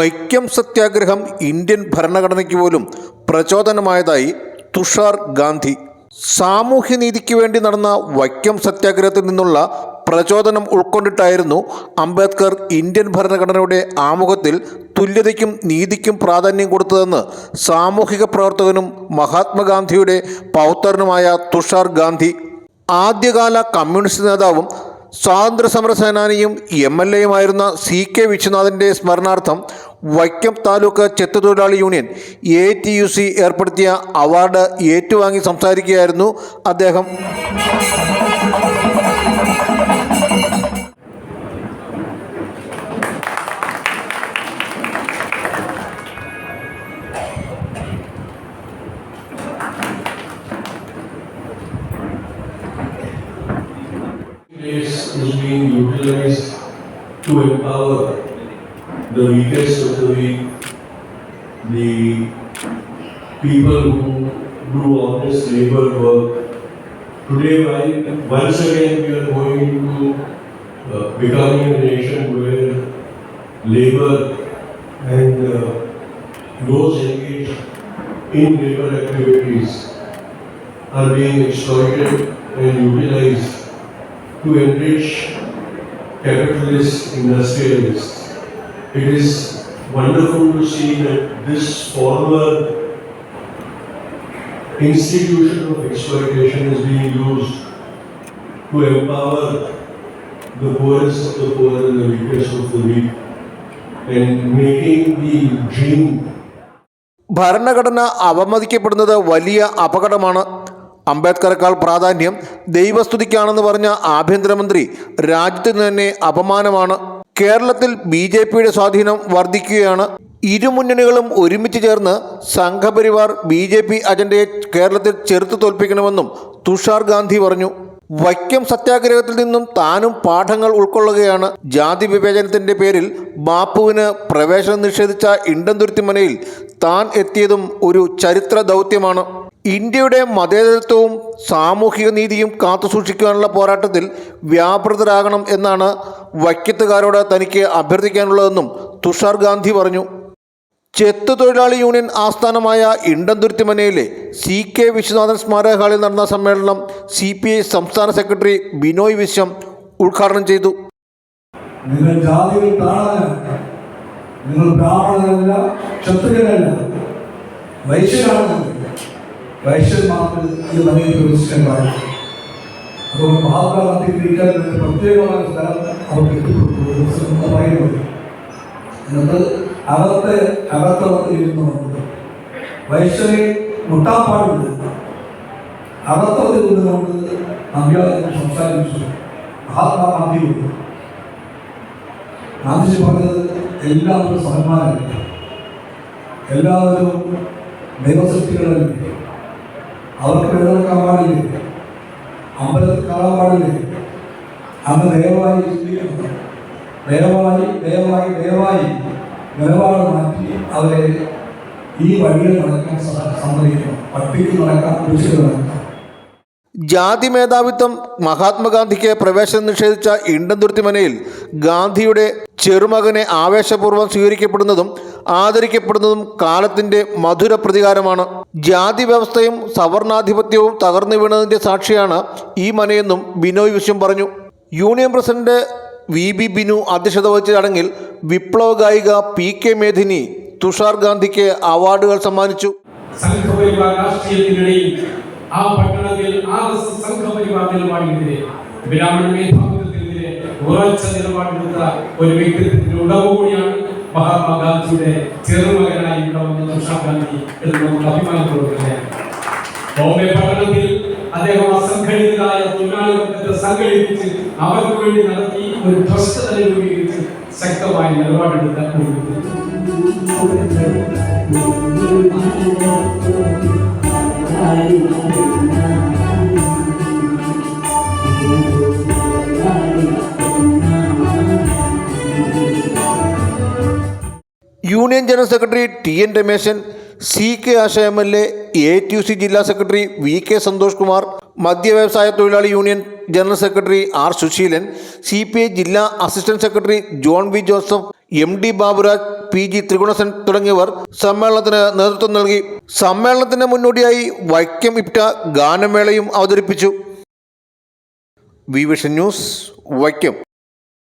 വൈക്കം സത്യാഗ്രഹം ഇന്ത്യൻ ഭരണഘടനയ്ക്ക് പോലും പ്രചോദനമായതായി തുഷാർ ഗാന്ധി. സാമൂഹ്യനീതിക്ക് വേണ്ടി നടന്ന വൈക്കം സത്യാഗ്രഹത്തിൽ നിന്നുള്ള പ്രചോദനം ഉൾക്കൊണ്ടിട്ടായിരുന്നു അംബേദ്കർ ഇന്ത്യൻ ഭരണഘടനയുടെ ആമുഖത്തിൽ തുല്യതയ്ക്കും നീതിക്കും പ്രാധാന്യം കൊടുത്തതെന്ന് സാമൂഹിക പ്രവർത്തകനും മഹാത്മാഗാന്ധിയുടെ പൗത്രനുമായ തുഷാർ ഗാന്ധി. ആദ്യകാല കമ്മ്യൂണിസ്റ്റ് നേതാവും സ്വാതന്ത്ര്യ സമര സേനാനിയും എം എൽ എയുമായിരുന്ന സി കെ വിശ്വനാഥിന്റെ സ്മരണാർത്ഥം Vaikom taluk ചെത്തുതൊഴിലാളി union A T U C ഏർപ്പെടുത്തിയ അവാർഡ് ഏറ്റുവാങ്ങി സംസാരിക്കുകയായിരുന്നു അദ്ദേഹം. Is being utilized to empower the weakest of the weak, the people who do honest labor work. Today, once again we are going to uh, becoming a nation where labor and uh, those engaged in labor activities are being exploited and utilized to enrich capitalist industrialists. It is wonderful to see that this former institution of exploitation is being used to empower the poorest of the poor and the weakest of the weak and making the dream ഭരണഘടന അവമതിക്കപ്പെടുന്നത് വലിയ അപകടമാണ് അംബേദ്കറേക്കാൾ പ്രാധാന്യം ദൈവസ്തുതിക്കാണെന്ന് പറഞ്ഞ ആഭ്യന്തരമന്ത്രി രാജ്യത്തിന് തന്നെ അപമാനമാണ് കേരളത്തിൽ B J പിയുടെ സ്വാധീനം വർദ്ധിക്കുകയാണ് ഇരുമുന്നണികളും ഒരുമിച്ച് ചേർന്ന് സംഘപരിവാർ ബി ജെ പി അജണ്ടയെ കേരളത്തിൽ ചെറുത്തു തോൽപ്പിക്കണമെന്നും തുഷാർ ഗാന്ധി പറഞ്ഞു. വൈക്കം സത്യാഗ്രഹത്തിൽ നിന്നും താനും പാഠങ്ങൾ ഉൾക്കൊള്ളുകയാണ്. ജാതി വിവേചനത്തിന്റെ പേരിൽ ബാപ്പുവിന് പ്രവേശനം നിഷേധിച്ച ഇണ്ടന്തുരുത്തിമനയിൽ താൻ എത്തിയതും ഒരു ചരിത്ര ദൗത്യമാണ്. ഇന്ത്യയുടെ മതേതരത്വവും സാമൂഹിക നീതിയും കാത്തുസൂക്ഷിക്കുവാനുള്ള പോരാട്ടത്തിൽ വ്യാപൃതരാകണം എന്നാണ് വൈക്കത്തുകാരോട് തനിക്ക് അഭ്യർത്ഥിക്കാനുള്ളതെന്നും തുഷാർ ഗാന്ധി പറഞ്ഞു ചെത്ത് തൊഴിലാളി യൂണിയൻ ആസ്ഥാനമായ ഇണ്ടന്തുരുത്തിമനയിലെ സി കെ വിശ്വനാഥൻ സ്മാരക ഹാളിൽ നടന്ന സമ്മേളനം സി പി ഐ സംസ്ഥാന സെക്രട്ടറി ബിനോയ് വിശ്വം ഉദ്ഘാടനം ചെയ്തു നിങ്ങൾ ജാതിയിൽ നിങ്ങൾ ക്ഷത്രിയനല്ല നിങ്ങൾ. വൈശ്യന്മാർക്ക് പ്രത്യേകമായ സ്ഥലം അവർക്ക് ഇട്ടുകൊടുത്തു എന്ന് പറയുന്നത് എന്നിട്ട് അകത്തെ അകത്തവർക്ക് ഇരുന്നുകൊണ്ട് വൈശ്വരെ മുട്ടാപ്പാടുണ്ട്. പാടില്ല അകത്തത്തിൽ നിന്നുകൊണ്ട് നമ്പ്യാർ സംസാരിച്ചു. മഹാത്മാഗാന്ധിയോട് ഗാന്ധിജി പറഞ്ഞത് എല്ലാവരും സന്മാനല്ല എല്ലാവരും ദൈവസൃഷ്ടികളല്ലേ അവർക്ക് എഴുന്നേൽക്കാൻ പാടില്ലേ അമ്പലത്തിൽ കാണാൻ പാടില്ലേ അന്ന് ദയവായി ചിന്തിക്കണം ദയവായി ദയവായി ദയവായി നിലപാട് മാറ്റി അവരെ ഈ വഴിയിൽ നടക്കാൻ സമ്മതിക്കണം. പട്ടിക്ക് നടക്കാൻ കുരിശിൽ നടക്കാം ജാതി മേധാവിത്വം മഹാത്മാഗാന്ധിക്ക് പ്രവേശനം നിഷേധിച്ച ഇണ്ടന്തുരുത്തിമനയിൽ ഗാന്ധിയുടെ ചെറുമകനെ ആവേശപൂർവം സ്വീകരിക്കപ്പെടുന്നതും ആദരിക്കപ്പെടുന്നതും കാലത്തിന്റെ മധുര പ്രതികാരമാണ്. ജാതി വ്യവസ്ഥയും സവർണാധിപത്യവും തകർന്നു വീണതിന്റെ സാക്ഷിയാണ് ഈ മനയെന്നും ബിനോയ് വിശ്വം പറഞ്ഞു. Union president V B Binu അധ്യക്ഷത വഹിച്ച ചടങ്ങിൽ വിപ്ലവ ഗായിക പി കെ മേധിനി തുഷാർ ഗാന്ധിക്ക് അവാർഡുകൾ സമ്മാനിച്ചു. ആ പട്ടണത്തിൽ ആ സംഘപരിവാർ നിലപാടിനെതിരെ ബ്രാഹ്മണ മേധാവിത്വത്തിനെതിരെ ഉറച്ച നിലപാടെടുത്ത ഒരു വ്യക്തിത്വത്തിന്റെ ഉടമ കൂടിയാണ് മഹാത്മാഗാന്ധിയുടെ ചെറുമകനായി ഇവിടെ വന്ന തുഷാർ ഗാന്ധി എന്ന് നമുക്ക് അഭിമാനത്തോടെ ബോംബെ പട്ടണത്തിൽ അദ്ദേഹം അസംഘടിതരായ തൊഴിലാളി വർഗത്തെ സംഘടിപ്പിച്ച് അവർക്ക് വേണ്ടി നടത്തി ഒരു ട്രസ്റ്റ് തന്നെ രൂപീകരിച്ച് ശക്തമായ നിലപാടെടുത്ത ഒരു union general secretary T N Ramesan C K Asha M L A A T U C ജില്ലാ secretary V K Santhosh Kumar മദ്യ വ്യവസായ തൊഴിലാളി union general secretary R Susheelan C P I ജില്ലാ assistant secretary John V Joseph M D Baburaj P G Thrigunasan തുടങ്ങിയവർ സമ്മേളനത്തിന് നേതൃത്വം നൽകി. സമ്മേളനത്തിന് മുന്നോടിയായി വൈക്കം ഇപ്റ്റ ഗാനമേളയും അവതരിപ്പിച്ചു. V vision news Vaikom.